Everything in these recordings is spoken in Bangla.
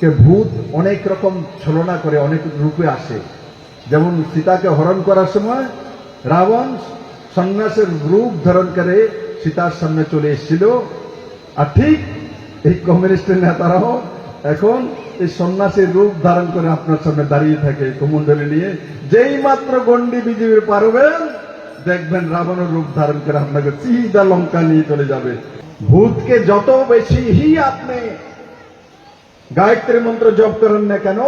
যে ভূত অনেক রকম ছলনা করে, অনেক রূপে আসে। যেমন সীতাকে হরণ করার সময় রাবণ সন্ন্যাসের রূপ ধারণ করে সীতার সামনে চলে এসেছিল। আর ঠিক এই কমিউনিস্টের নেতারাও এখন এই সন্ন্যাসীর রূপ ধারণ করে আপনার সামনে দাঁড়িয়ে থাকে কুমন্ডলী নিয়ে। যেই মাত্র গন্ডি বিজেপি পারবেন দেখবেন রাবণের রূপ ধারণ করে আপনাকে সিধা লঙ্কা নিয়ে চলে যাবে। ভূতকে যত বেশি হি আপনি গায়ত্রী মন্ত্র জপ করেন না কেন?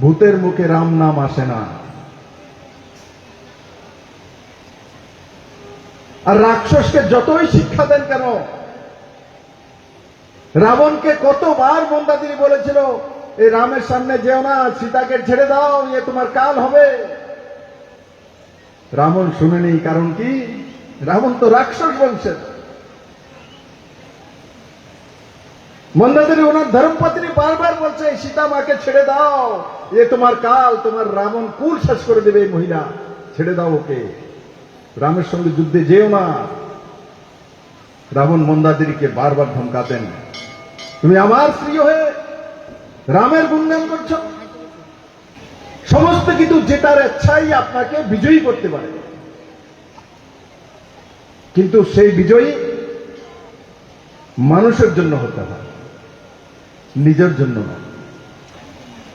ভূতের মুখে রাম নাম আসে না। আর রাক্ষসকে যতই শিক্ষা দেন কেন? রাবণকে কতবার মন্দাদিনী বলেছিল, এই রামের সামনে যেও না, সীতাকে ছেড়ে দাও ইয়ে তোমার কাল হবে। রাবণ শুনেনি, কারণ কি? রাবণ তো রাক্ষস বংশের। মন্দাদিনী ওনার ধর্মপত্নী বারবার বলছে, সীতা মাকে ছেড়ে দাও। এ তোমার কাল, তোমার রাবণ কুল শেষ করে দেবে এই মহিলা। ছেড়ে দাও ওকে। রামের সঙ্গে যুদ্ধে যেও না। রাবণ মন্দাদিনীকে বারবার ধমকাতেন, তুমি আমার স্ত্রী হয়ে রামের গুণগান করছ? সমস্ত কিছু জেতার ইচ্ছাই আপনাকে বিজয়ী করতে পারে। কিন্তু সেই বিজয়ী মানুষের জন্য হতে হয়। নিজের জন্য নয়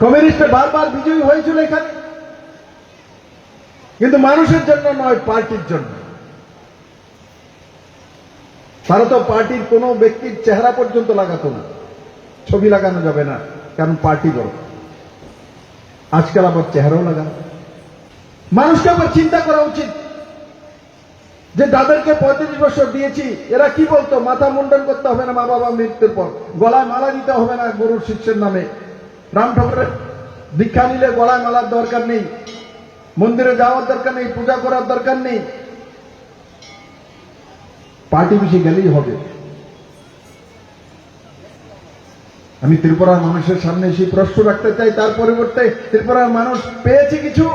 কমিউনিস্ট বারবার বিজয়ী হয়েছিল এখানে। কিন্তু মানুষের জন্য নয়, পার্টির জন্য। তারা তো পার্টির কোনো ব্যক্তির চেহারা পর্যন্ত লাগাতো না। ছবি লাগানো যাবে না, কারণ পার্টি বড়। আজকাল আবার চেহারাও লাগানো। মানুষকে আবার চিন্তা করা উচিত। যে যাদেরকে পঁয়ত্রিশ বছর দিয়েছি, এরা কি বলতো? মাথা মুন্ডন করতে হবে না মা বাবা মৃত্যুর পর। গলায় মালা দিতে হবে না গরুর শিষ্যের নামে। রাম ঠাকুরের দীক্ষা নিলে গলায় মালার দরকার নেই। মন্দিরে যাওয়ার দরকার নেই, পূজা করার দরকার নেই। পার্টি বেশি গেলেই হবে। আমি ত্রিপুরার মানুষের সামনে সেই প্রশ্ন রাখতে চাই, তার পরিবর্তে ত্রিপুরার মানুষ পেয়েছে কিছু?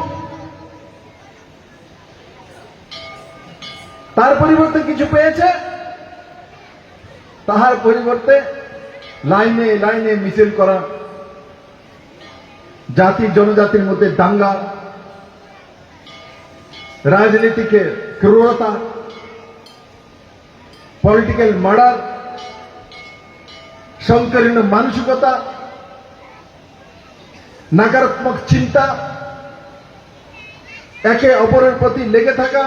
তার পরিবর্তে কিছু পেয়েছে? তাহার পরিবর্তে লাইনে লাইনে মিছিল করা, জাতি, জনজাতির মধ্যে দাঙ্গা, রাজনীতিকে ক্রূরতা পলিটিক্যাল মার্ডার সংকীর্ণ মানসিকতা, নাকারাত্মক চিন্তা, একে অপরের প্রতি লেগে থাকা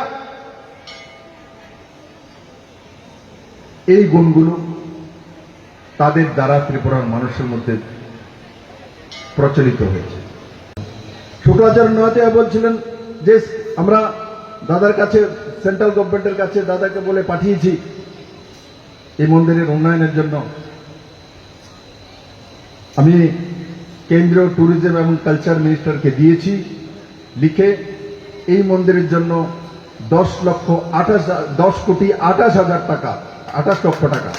এই গুণগুলো তাদের দ্বারা ত্রিপুরার মানুষের মধ্যে প্রচলিত হয়েছে। শুক্রাচার্য নহাতিয়া বলছিলেন যে, আমরা দাদার কাছে, সেন্ট্রাল গভর্নমেন্টের কাছে দাদাকে বলে পাঠিয়েছি এই মন্দিরের উন্নয়নের জন্য। আমি কেন্দ্রীয় ট্যুরিজম এবং কালচার মিনিস্টারকে দিয়েছি লিখে এই মন্দিরের জন্য দশ লক্ষ আঠাশ, দশ কোটি আঠাশ হাজার টাকা আঠাশ লক্ষ টাকা।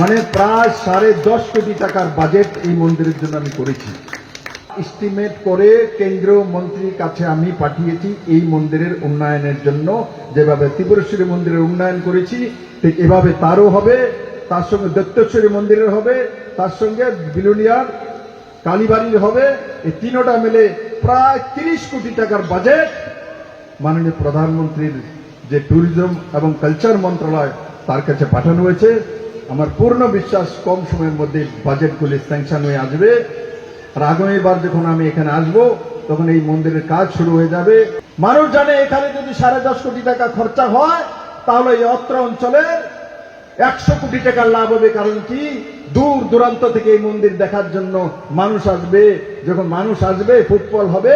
মানে প্রায় সাড়ে দশ কোটি টাকার বাজেট এই মন্দিরের জন্য আমি করেছি। এস্টিমেট করে কেন্দ্রীয় মন্ত্রীর কাছে আমি পাঠিয়েছি এই মন্দিরের উন্নয়নের জন্য। যেভাবে ত্রিপুরেশ্বরী মন্দিরের উন্নয়ন করেছি, ঠিক এভাবে তারও হবে, তার সঙ্গে দত্তেশ্বরী মন্দিরের হবে, তার সঙ্গে বিলুনিয়ার, কালীবাড়ির হবে। এই তিনোটা মিলে প্রায় তিরিশ কোটি টাকার বাজেট মাননীয় প্রধানমন্ত্রীর যে ট্যুরিজম এবং কালচার মন্ত্রণালয় তার কাছে পাঠানো হয়েছে। আমার পূর্ণ বিশ্বাস, কম সময়ের মধ্যে বাজেটগুলি স্যাংশন হয়ে আসবে। আর আগামীবার যখন আমি এখানে আসব, তখন এই মন্দিরের কাজ শুরু হয়ে যাবে। মানুষ জানে এখানে যদি সাড়ে দশ কোটি টাকা খরচা হয়, তাহলে এই অত্র অঞ্চলে একশো কোটি টাকার লাভ হবে। কারণ কি? দূর দূরান্ত থেকে এই মন্দির দেখার জন্য মানুষ আসবে। যখন মানুষ আসবে, ফুটবল হবে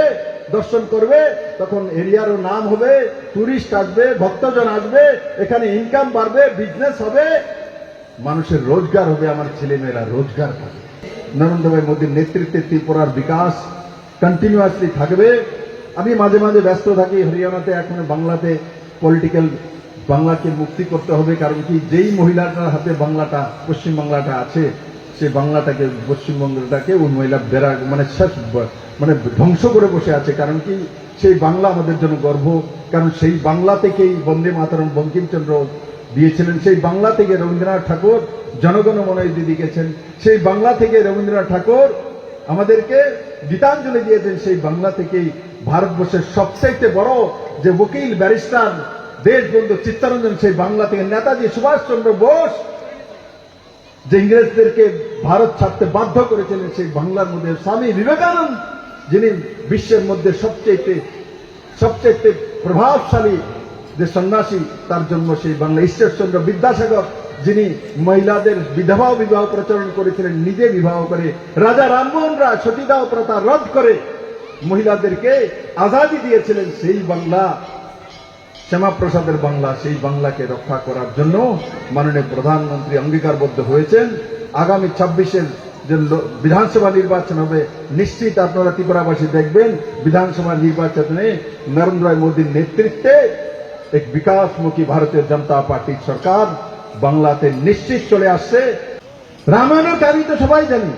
দর্শন করবে, তখন এরিয়ারও নাম হবে টুরিস্ট আসবে, ভক্তজন আসবে, এখানে ইনকাম বাড়বে বিজনেস হবে। মানুষের রোজগার হবে, আমার ছেলেমেয়েরা রোজগার পাবে। নরেন্দ্র ভাই মোদীর নেতৃত্বে ত্রিপুরার বিকাশ কন্টিনিউয়াসলি থাকবে। আমি মাঝে মাঝে ব্যস্ত থাকি, হরিয়ানাতে, এখন বাংলাতে পলিটিক্যাল বাংলাকে মুক্তি করতে হবে, কারণ কি, যেই মহিলাটার হাতে বাংলাটা পশ্চিম বাংলাটা আছে সে বাংলাটাকে পশ্চিমবঙ্গটাকে ওই মহিলা বেড়া মানে শেষ মানে ধ্বংস করে বসে আছে। কারণ কি? সেই বাংলা আমাদের জন্য গর্ব। কারণ সেই বাংলা থেকেই বন্দে মাতরম, বঙ্কিমচন্দ্র দিয়েছিলেন। সেই বাংলা থেকে রবীন্দ্রনাথ ঠাকুর জনগণ মনে দিদি গেছেন সেই বাংলা থেকে রবীন্দ্রনাথ ঠাকুর আমাদেরকে গীতাঞ্জলি দিয়েছেন। সেই বাংলা থেকেই ভারতবর্ষের সবচাইতে বড় যে উকিল, ব্যারিস্টার, দেশবন্ধু চিত্তরঞ্জন সেই বাংলা থেকে নেতাজি সুভাষচন্দ্র বোস যে ইংরেজদেরকে ভারত ছাড়তে বাধ্য করেছিলেন সেই বাংলার মধ্যে স্বামী বিবেকানন্দ, যিনি বিশ্বের মধ্যে সবচেয়ে সবচেয়ে প্রভাবশালী যে সন্ন্যাসী, তার জন্ম সেই বাংলা ঈশ্বরচন্দ্র বিদ্যাসাগর, যিনি মহিলাদের বিধবা বিবাহ প্রচলন করেছিলেন, নিজে বিবাহ করে রাজা রামমোহন রায়, সতীদাহ প্রথা রদ করে মহিলাদেরকে আজাদি দিয়েছিলেন সেই বাংলা শ্যামাপ্রসাদের বাংলা, সেই বাংলাকে রক্ষা করার জন্য মাননীয় প্রধানমন্ত্রী অঙ্গীকারবদ্ধ হয়েছেন। আগামী ছাব্বিশের যে বিধানসভা নির্বাচন হবে, নিশ্চিত আপনারা ত্রিপুরাবাসী দেখবেন, বিধানসভা নির্বাচনে নরেন্দ্র মোদীর নেতৃত্বে এক বিকাশমুখী ভারতীয় জনতা পার্টির সরকার বাংলাতে নিশ্চিত চলে আসছে। রামায়ণের কাহিনী তো সবাই জানি।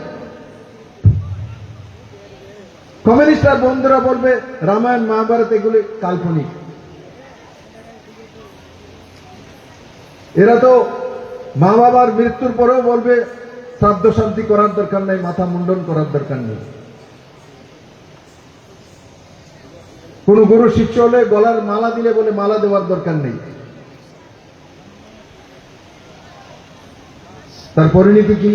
কমিউনিস্ট আর বন্ধুরা বলবে, রামায়ণ, মহাভারত, এগুলি কাল্পনিক। এরা তো মা বাবার মৃত্যুর পরেও বলবে, শ্রাদ্ধ শান্তি করার দরকার নেই, মাথা মুন্ডন করার দরকার নেই। কোন গুরু শিষ্য হলে গলার মালা দিলে বলে মালা দেওয়ার দরকার নেই। তার পরিণতি কি?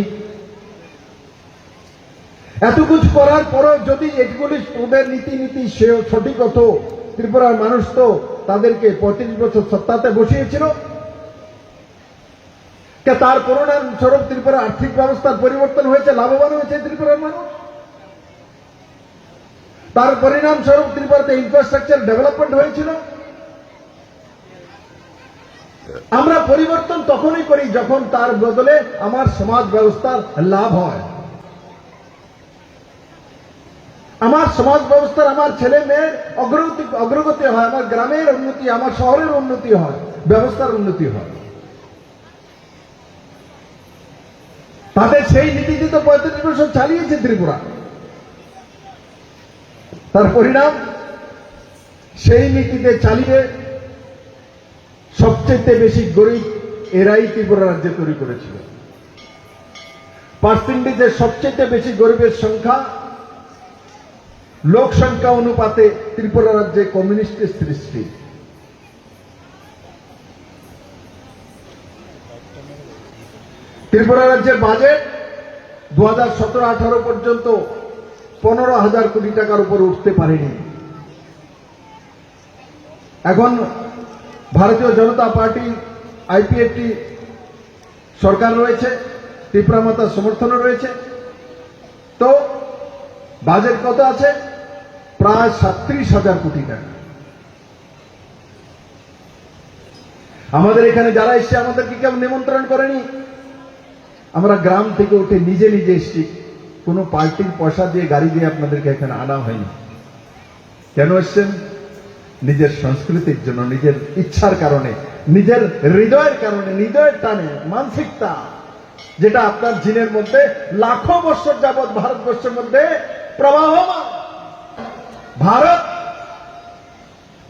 এত কিছু করার পরেও যদি এগুলি ওদের নীতি নীতি সেও সঠিক হতো ত্রিপুরার মানুষ তো তাদেরকে পঁয়ত্রিশ বছর সত্তাতে বসিয়েছিল তার করোনার স্বরূপ ত্রিপুরা আর্থিক ব্যবস্থার পরিবর্তন হয়েছে, লাভবান হয়েছে ত্রিপুরার মানুষ? তার পরিণাম স্বরূপ ত্রিপুরাতে ইনফ্রাস্ট্রাকচার ডেভেলপমেন্ট হয়েছিল। আমরা পরিবর্তন তখনই করি যখন তার বদলে আমার সমাজ ব্যবস্থার লাভ হয়। আমার সমাজ ব্যবস্থার আমার ছেলে মেয়ের অগ্রগতি অগ্রগতি হয়, আমার গ্রামের উন্নতি, আমার শহরের উন্নতি হয়, ব্যবস্থার উন্নতি হয়। তাদের সেই নীতিতে তো পঁয়ত্রিশ বছর চালিয়েছে ত্রিপুরা। তার পরিণাম সেই নীতিতে চালিয়ে সবচেয়ে বেশি গরিব এরাই ত্রিপুরা রাজ্যে তৈরি করেছিল। পার্সেন্টেজে সবচেয়ে বেশি গরিবের সংখ্যা, লোক সংখ্যা অনুপাতে ত্রিপুরা রাজ্যে কমিউনিস্টের সৃষ্টি। ত্রিপুরা রাজ্যের বাজেট দু হাজার সতেরো আঠারো পর্যন্ত পনেরো হাজার কোটি টাকার উপর উঠতে পারেনি। এখন ভারতীয় জনতা পার্টি আইপিএফটি সরকার রয়েছে, ত্রিপুরা মাতার সমর্থনও রয়েছে। তো বাজেট কত আছে? প্রায় সাত্রিশ হাজার কোটি টাকা। আমাদের এখানে যারা এসছে, আমাদেরকে কেউ নিমন্ত্রণ করেনি? আমরা গ্রাম থেকে উঠে নিজে নিজে এসছি। কোনো পার্টির পয়সা দিয়ে গাড়ি দিয়ে আপনাদেরকে এখানে আনা হয়নি। কেন এসছেন? নিজের সংস্কৃতির জন্য, নিজের ইচ্ছার কারণে, নিজের হৃদয়ের কারণে, হৃদয়ের টানে, মানসিকতা, যেটা আপনার জিনের মধ্যে, লাখো বছর যাবৎ ভারতবর্ষের মধ্যে প্রবাহমান। ভারত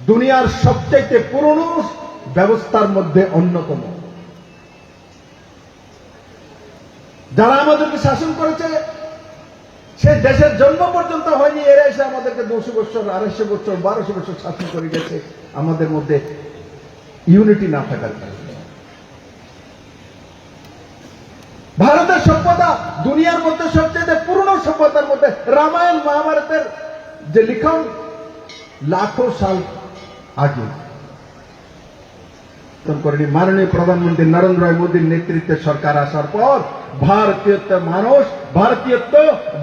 দুনিয়ার সবচেয়ে পুরনো ব্যবস্থার মধ্যে অন্যতম। যারা আমাদেরকে শাসন করেছে, সে দেশের জন্ম পর্যন্ত হয়নি, এরা এসে আমাদেরকে দুশো বছর, আড়াইশো বছর, বারোশো বছর শাসন করে গেছে, আমাদের মধ্যে ইউনিটি না থাকার কারণে। ভারতের সভ্যতা দুনিয়ার মধ্যে সবচেয়ে পুরনো সভ্যতার মধ্যে রামায়ণ মহাভারতের যে লিখন, লাখো সাল আগে। করেনি মাননীয় প্রধানমন্ত্রী নরেন্দ্র মোদীর নেতৃত্বে সরকার আসার পর ভারতীয়ত্ব মানুষ ভারতীয়ত্ব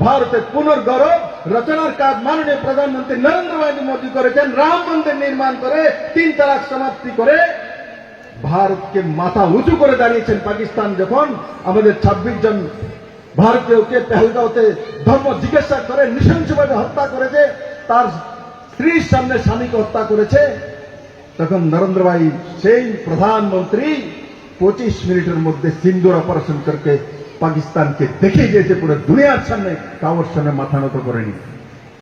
ভারতের পুনর্গৌরব রচনার কাজ মাননীয় প্রধানমন্ত্রী নরেন্দ্র মোদী করেছেন রাম মন্দির নির্মাণ করে তিন তালাক সমাপ্তি করে ভারতকে মাথা উঁচু করে দাঁড়িয়েছেন পাকিস্তান যখন আমাদের ছাব্বিশ জন ভারতীয়কে পেহলগাঁওতে ধর্ম জিজ্ঞাসা করে নৃশংসভাবে হত্যা করেছে, তার স্ত্রীর সামনে স্বামীকে হত্যা করেছে। তখন নরেন্দ্র ভাই সেই প্রধানমন্ত্রী পঁচিশ মিনিটের মধ্যে সিন্দুর অপারেশন করকে পাকিস্তানকে দেখে গিয়েছে, পুরো দুনিয়ার সামনে কাউর সামনে মাথা নত করেনি।